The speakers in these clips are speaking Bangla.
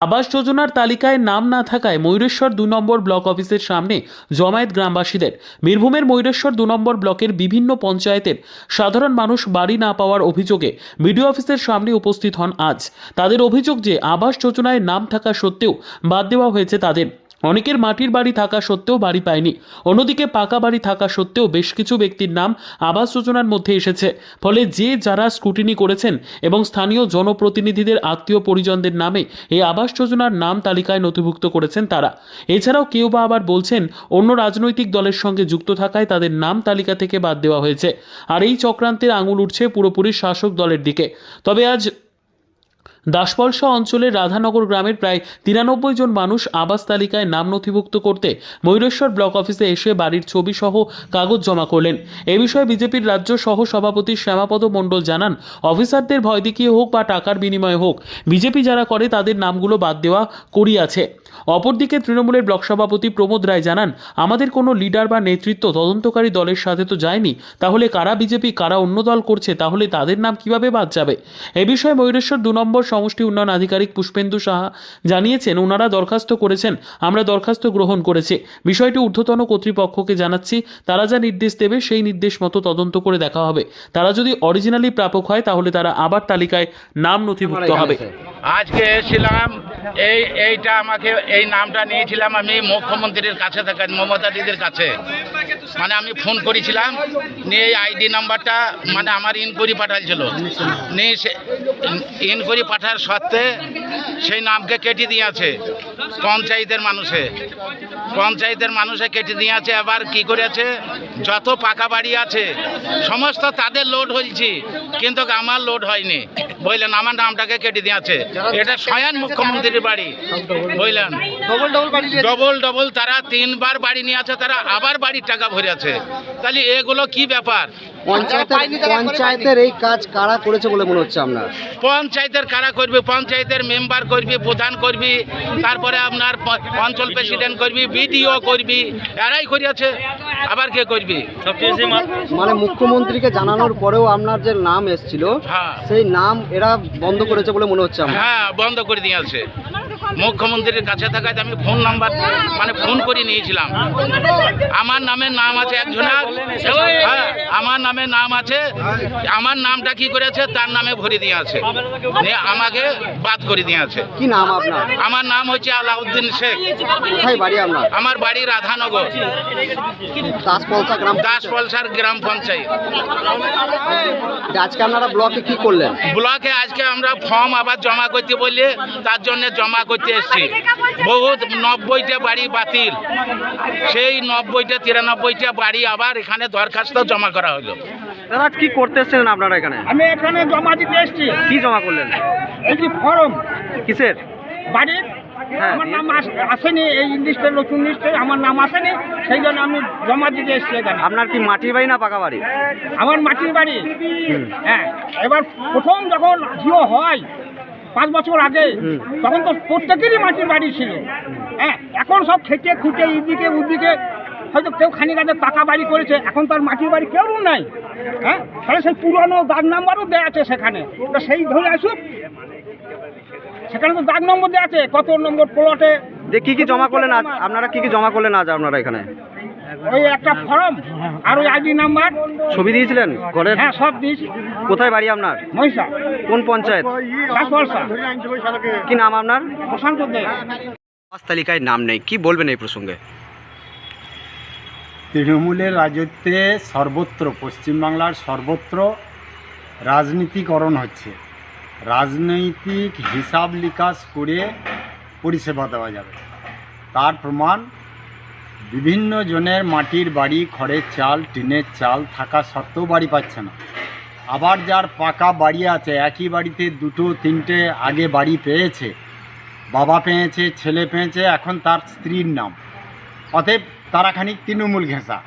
আবাস যোজনার তালিকায় নাম না থাকায় ময়ূরেশ্বর দু নম্বর ব্লক অফিসের সামনে জমায়েত গ্রামবাসীদের। বীরভূমের ময়ূরেশ্বর দু নম্বর ব্লকের বিভিন্ন পঞ্চায়েতের সাধারণ মানুষ বাড়ি না পাওয়ার অভিযোগে বিডিও অফিসের সামনে উপস্থিত হন আজ। তাদের অভিযোগ যে, আবাস যোজনায় নাম থাকা সত্ত্বেও বাদ দেওয়া হয়েছে তাদের। অনেকের মাটির বাড়ি থাকা সত্ত্বেও বাড়ি পায়নি। অন্যদিকে পাকা বাড়ি থাকা সত্ত্বেও বেশ কিছু ব্যক্তির নাম আবাস যোজনার মধ্যে এসেছে। ফলে যে যারা স্ক্রুটিনি করেছেন এবং স্থানীয় জনপ্রতিনিধিদের আত্মীয় পরিজনদের নামে এই আবাস যোজনার নাম তালিকায় নথিভুক্ত করেছেন তারা। এছাড়াও কেউ বা আবার বলছেন অন্য রাজনৈতিক দলের সঙ্গে যুক্ত থাকায় তাদের নাম তালিকা থেকে বাদ দেওয়া হয়েছে। আর এই চক্রান্তের আঙুল উঠছে পুরোপুরি শাসক দলের দিকে। তবে আজ দাসপলসা অঞ্চলের রাধানগর গ্রামের প্রায় তিরানব্বই জন মানুষ আবাস তালিকায় নাম নথিভুক্ত করতে ময়ূরেশ্বর ব্লক অফিসে এসে বাড়ির ছবি সহ কাগজ জমা করলেন। এ বিষয়ে বিজেপির রাজ্য সহ সভাপতি শ্যামাপদ মণ্ডল জানান, অফিসারদের ভয় দেখিয়ে হোক বা টাকার বিনিময়ে হোক, বিজেপি যারা করে তাদের নামগুলো বাদ দেওয়া করিয়াছে। অপরদিকে তৃণমূলের ব্লক সভাপতি প্রমোদ রায় জানান, আমাদের কোনো লিডার বা নেতৃত্ব তদন্তকারী দলের সাথে তো যায়নি, তাহলে কারা বিজেপি, কারা অন্য দল করছে, তাহলে তাদের নাম কীভাবে বাদ যাবে? এ বিষয়ে ময়ূরেশ্বর দু নম্বর সমষ্টি উন্নয়ন আধিকারিক পুষ্পেন্দু সাহা জানিয়েছেন ওনারা দরখাস্ত করেছেন আমরা দরখাস্ত গ্রহণ করেছি। বিষয়টি ঊর্ধ্বতন কর্তৃপক্ষকে জানাচ্ছি। তারা যা নির্দেশ দেবে সেই নির্দেশ মতো তদন্ত করে দেখা হবে। তারা যদি অরিজিনালি প্রাপক হয় তাহলে তারা আবার তালিকায় নাম নথিভুক্ত হবে। আজকে এসেছিলাম, এই, এইটা আমাকে, এই নামটা নিয়েছিলাম আমি মুখ্যমন্ত্রীর কাছে থাকেন মমতা দিদির কাছে। মানে আমি ফোন করেছিলাম, নিয়ে এই আইডি নাম্বারটা মানে আমার ইনকোয়ারি পাঠাইছিল। নিয়ে সে ইনকোয়ারি পাঠার সত্ত্বে সেই নামকে কেটে দিয়েছে। পঞ্চায়েতের মানুষে। পঞ্চায়েতের মানুষে কেটে দিয়েছে আবার কি করেছে? যত পাকা বাড়ি আছে সমস্ত তাদের লোড হয়েছি কিন্তু আমার লোড হয়নি। বললেন আমার নামটাকে কেটে দিয়েছে এটা স্বয়ং মুখ্যমন্ত্রীর বাড়ি। বুঝলেন ডবল ডবল ডবল ডবল তারা তিনবার বাড়ি নিয়ে আছে তারা আবার বাড়ির টাকা ভরে আছে। তাহলে এগুলো কি ব্যাপার? পঞ্চায়েতের এই কাজ কারা করেছে বলে মনে হচ্ছে আপনার? পঞ্চায়েতের কারা করবি? পঞ্চায়েতের মেম্বার করবি প্রধান করবি তারপরে আপনার অঞ্চল প্রেসিডেন্ট করবি বিডিও করবি এরাই করিয়াছে। আবার কে করবি? মানে মুখ্যমন্ত্রীকে জানানোর পরেও আপনার যে নাম এসেছিল হ্যাঁ। সেই নাম এরা বন্ধ করেছে বলে মনে হচ্ছে হ্যাঁ বন্ধ করে দিয়েছে। মুখ্যমন্ত্রীর কাছে থাকায় আমি ফোন নাম্বার মানে ফোন করে নিয়েছিলাম। আমার নামের নাম আছে একজনের। হ্যাঁ আমার নামে নাম আছে। আমার নামটা কি করেছে? তার নামে ভরে দিয়ে আছে নিয়ে আমাকে বাদ করে দিয়ে আছে কি নাম আপনার? আমার নাম হচ্ছে আলাউদ্দিন শেখ। কোথায় বাড়ি আপনার? আমার বাড়ি রাধানগর। দাসপলসা গ্রাম দাস পলসার গ্রাম পঞ্চায়েত। আজকে আপনারা ব্লকে কি করলেন? ব্লকে আজকে আমরা ফর্ম আবার জমা করতে বললে তার জন্য জমা করতে এসেছি। বহুত নব্বইটা বাড়ি বাতিল। সেই নব্বইটা তিরানব্বইটা বাড়ি আবার এখানে দরখাস্ত জমা করা হলো। দাদা কি করতে এসেছেন আপনারা এখানে? আমি এখানে জমা দিতে এসেছি। কি জমা করলেন? এই যে ফর্ম। কিসের? বাড়ির আমার নাম আসেনি এই লিস্টে নতুন লিস্টে আমার নাম আসেনি সেই জন্য আমি জমা দিতে এসেছি এখানে। আপনার কি মাটির বাড়ি না পাকা বাড়ি? আমার মাটির বাড়ি। হ্যাঁ এবার প্রথম যখন জিও হয় পাঁচ বছর আগে তখন তো প্রত্যেকেরই মাটির বাড়ি ছিল। হ্যাঁ এখন সব খেটে খুঁটে এদিকে ওদিকে হয়তো কেউ খানি গাছে পাকা বাড়ি করেছে এখন তার মাটির বাড়ি কেউ নাই। হ্যাঁ তাহলে সেই পুরনো দাগ নাম্বারও দেওয়া আছে সেখানে। তো সেই ধরে আসুক সেখানে তো দাগ নম্বর দেওয়া আছে কত নম্বর প্লটে যে কি কি জমা করলেন আজ আপনারা কি কি জমা করলেন আজ আপনারা এখানে? ওই একটা ফর্ম আর ওই আইডি নাম্বার। ছবি দিয়েছিলেন ঘরের? হ্যাঁ সব দিয়েছি। কোথায় বাড়ি আপনার? মহিষা। কোন পঞ্চায়েত? কি নাম আপনার? প্রশান্ত দে। আবাস তালিকায় নাম নেই কি বলবেন এই প্রসঙ্গে? তৃণমূলের রাজত্বে সর্বত্র পশ্চিমবাংলার সর্বত্র রাজনীতিকরণ হচ্ছে। রাজনৈতিক হিসাব নিকাশ করে পরিষেবা দেওয়া যাবে। তার প্রমাণ, বিভিন্ন জনের মাটির বাড়ি, খড়ের চাল, টিনের চাল থাকা সত্ত্বেও বাড়ি পাচ্ছে না। আবার যার পাকা বাড়ি আছে, একই বাড়িতে দুটো, তিনটে আগে বাড়ি পেয়েছে, বাবা পেয়েছে, ছেলে পেয়েছে, এখন তার স্ত্রীর নাম। অতএব তারা খানিক তৃণমূল ঘেঁষা।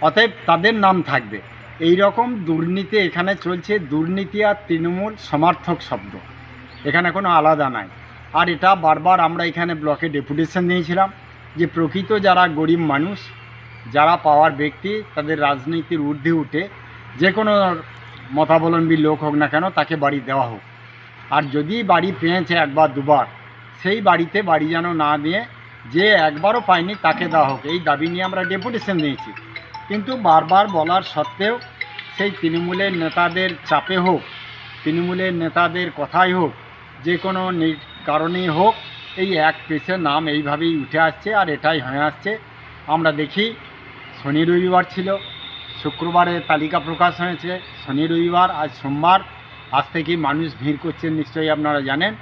অতএব তাদের নাম থাকবে। এই রকম দুর্নীতি এখানে চলছে, দুর্নীতি আর তৃণমূল সমার্থক শব্দ। এখানে কোনো আলাদা নাই। আর এটা বারবার আমরা এখানে ব্লকে ডেপুটেশন দিয়েছিলাম যে প্রকৃত যারা গরিব মানুষ, যারা পাওয়ার ব্যক্তি, তাদের রাজনীতির ঊর্ধ্বে উঠে যে কোনো মতাবলম্বী লোক হোক না কেন তাকে বাড়ি দেওয়া হোক। আর যদি বাড়ি পেয়েছে একবার দুবার, সেই বাড়িতে বাড়ি যেন না দিয়ে যে একবারও পায়নি তাকে দেওয়া হোক। এই দাবি নিয়ে আমরা ডেপুটেশন দিয়েছি। কিন্তু বারবার বলার সত্ত্বেও সেই তৃণমূলের নেতাদের চাপে হোক, তৃণমূলের নেতাদের কথাই হোক, যে কোনো কারণেই হোক, এই এক পেসের নাম এইভাবেই উঠে আসছে আর এটাই হয়ে আসছে। আমরা দেখি, শনি রবিবার ছিল, শুক্রবারে তালিকা প্রকাশ হয়েছে, শনি রবিবার আজ সোমবার, আজ থেকেই মানুষ ভিড় করছেন নিশ্চয়ই আপনারা জানেন।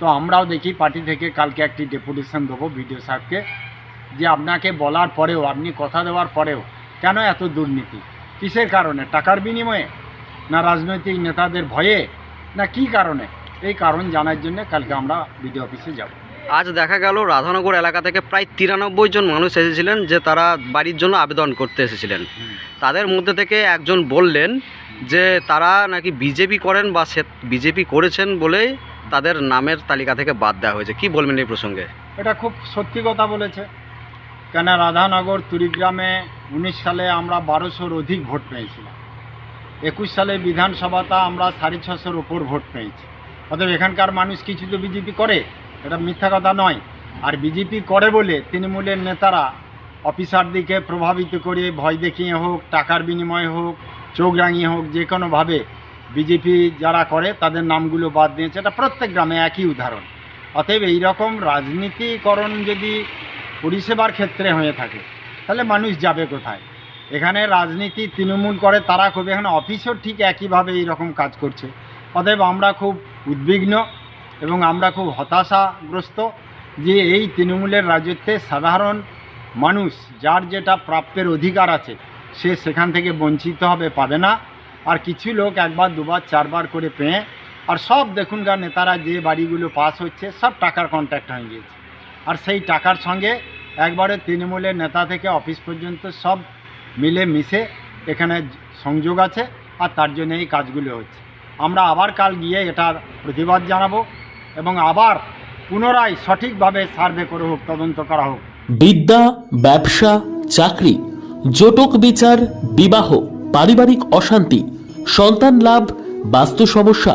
তো আমরাও দেখি পার্টি থেকে কালকে একটি ডেপুটেশন দেবো ভিডিও সাহেবকে, যে আপনাকে বলার পরেও, আপনি কথা দেওয়ার পরেও কেন এত দুর্নীতি? কিসের কারণে? টাকার বিনিময়ে? না রাজনৈতিক নেতাদের ভয়ে? না কি কারণে? এই কারণ জানার জন্য কালকে আমরা বিডিও অফিসে যাব। আজ দেখা গেল রাধানগর এলাকা থেকে প্রায় তিরানব্বই জন মানুষ এসেছিলেন যে তারা বাড়ির জন্য আবেদন করতে এসেছিলেন। তাদের মধ্যে থেকে একজন বললেন যে তারা নাকি বিজেপি করেন বা সে বিজেপি করেছেন বলেই তাদের নামের তালিকা থেকে বাদ দেওয়া হয়েছে। কি বলবেন এই প্রসঙ্গে? এটা খুব সত্যি কথা বলেছে। কেন রাধানগর তুরিগ্রামে উনিশ সালে আমরা বারোশোর অধিক ভোট পেয়েছিলাম। একুশ সালে বিধানসভাটা আমরা সাড়ে ছশোর ওপর ভোট পেয়েছি। অতএব এখানকার মানুষ কিছু তো বিজেপি করে? এটা মিথ্যা কথা নয়। আর বিজেপি করে বলে তৃণমূলের নেতারা অফিসারদিকে প্রভাবিত করে ভয় দেখিয়ে হোক, টাকার বিনিময়ে হোক, চোখ রাঙিয়ে হোক, যে কোনোভাবে বিজেপি যারা করে তাদের নামগুলো বাদ দিয়েছে। এটা প্রত্যেক গ্রামে একই উদাহরণ। অতএব এই রকম রাজনীতিকরণ যদি পরিষেবার ক্ষেত্রে হয়ে থাকে। তাহলে মানুষ যাবে কোথায়? এখানে রাজনীতি তৃণমূল করে, তারা খুব এখানে অফিসও ঠিক একইভাবে এই রকম কাজ করছে। অতএব আমরা খুব উদ্বিগ্ন এবং আমরা খুব হতাশাগ্রস্ত যে এই তৃণমূলের রাজত্বে সাধারণ মানুষ, যার যেটা প্রাপ্যের অধিকার আছে, সে সেখান থেকে বঞ্চিত হবে, পাবে না। আর কিছু লোক একবার, দুবার, চারবার করে পেয়ে, আর সব দেখুন দেখুনকার নেতারা যে বাড়িগুলো পাস হচ্ছে, সব টাকার কন্ট্যাক্ট হয়ে গিয়েছে। আর সেই টাকার সঙ্গে একবারে তৃণমূলের নেতা থেকে অফিস পর্যন্ত সব মিলে মিশে এখানে সংযোগ আছে আর তার জন্য এই কাজগুলো হচ্ছে। আমরা আবার কাল গিয়ে এটার প্রতিবাদ জানাব এবং আবার পুনরায় সঠিকভাবে সার্ভে করে হোক, তদন্ত করা হোক। বিদ্যা, ব্যবসা, চাকরি, জটক বিচার, বিবাহ, পারিবারিক অশান্তি, সন্তান লাভ, বাস্তু সমস্যা